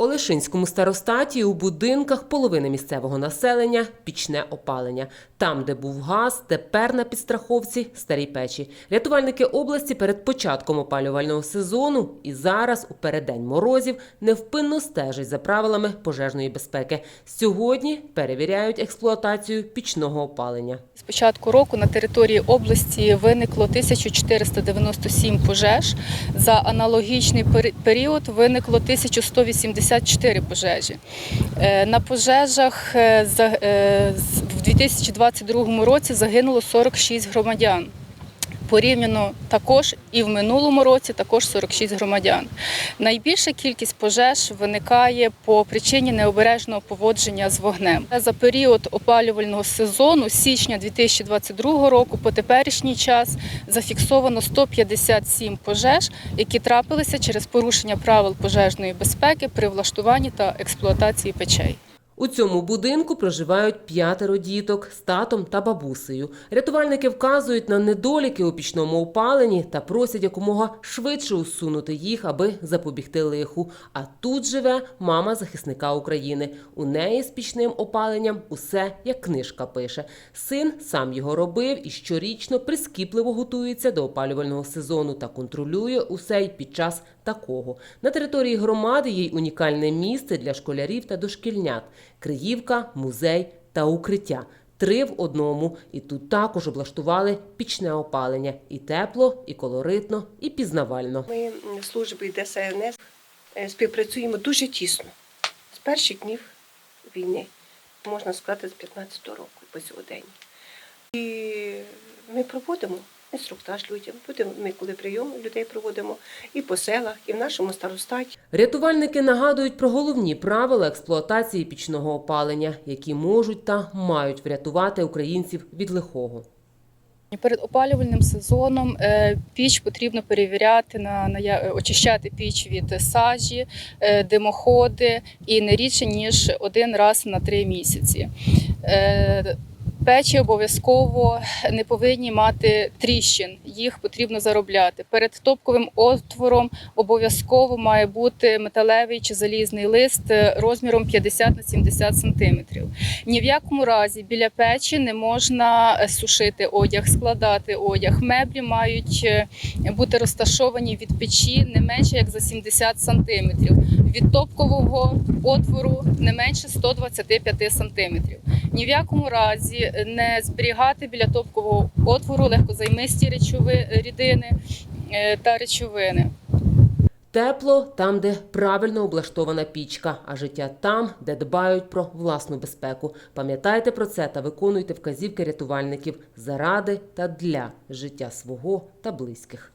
Олешинському старостаті у будинках половини місцевого населення пічне опалення. Там, де був газ, тепер на підстраховці старі печі. Рятувальники області перед початком опалювального сезону і зараз, у переддень морозів, невпинно стежать за правилами пожежної безпеки. Сьогодні перевіряють експлуатацію пічного опалення. З початку року на території області виникло 1497 пожеж. За аналогічний період виникло 1184 пожежі. Е, На пожежах е, е, в 2022 році загинуло 46 громадян. Порівняно також і в минулому році також 46 громадян. Найбільша кількість пожеж виникає по причині необережного поводження з вогнем. За період опалювального сезону з січня 2022 року по теперішній час зафіксовано 157 пожеж, які трапилися через порушення правил пожежної безпеки при влаштуванні та експлуатації печей. У цьому будинку проживають п'ятеро діток з татом та бабусею. Рятувальники вказують на недоліки у пічному опаленні та просять якомога швидше усунути їх, аби запобігти лиху. А тут живе мама захисника України. У неї з пічним опаленням усе як книжка пише. Син сам його робив і щорічно прискіпливо готується до опалювального сезону та контролює усе й під час такого. На території громади є й унікальне місце для школярів та дошкільнят: Криївка, музей та укриття. Три в одному, і тут також облаштували пічне опалення і тепло, і колоритно, і пізнавально. Ми служби ДСНС е, співпрацюємо дуже тісно з перших днів війни, можна сказати, з 15-го року по сьогодення. І ми проводимо інструктаж людям. Будемо ми коли прийом людей проводимо і по селах, і в нашому старостаті. Рятувальники нагадують про головні правила експлуатації пічного опалення, які можуть та мають врятувати українців від лихого. Перед опалювальним сезоном е, піч потрібно перевіряти на, на очищати піч від сажі, е, димоходи і не рідше ніж один раз на три місяці. Печі обов'язково не повинні мати тріщин, їх потрібно заробляти. Перед топковим отвором обов'язково має бути металевий чи залізний лист розміром 50 на 70 сантиметрів. Ні в якому разі біля печі не можна сушити одяг, складати одяг. Меблі мають е, бути розташовані від печі не менше як за 70 сантиметрів. Від топкового отвору не менше 125 сантиметрів. Ні в якому разі не зберігати біля топкового отвору легкозаймисті речови, рідини е, та речовини. Тепло там, де правильно облаштована пічка, а життя там, де дбають про власну безпеку. Пам'ятайте про це та виконуйте вказівки рятувальників заради та для життя свого та близьких.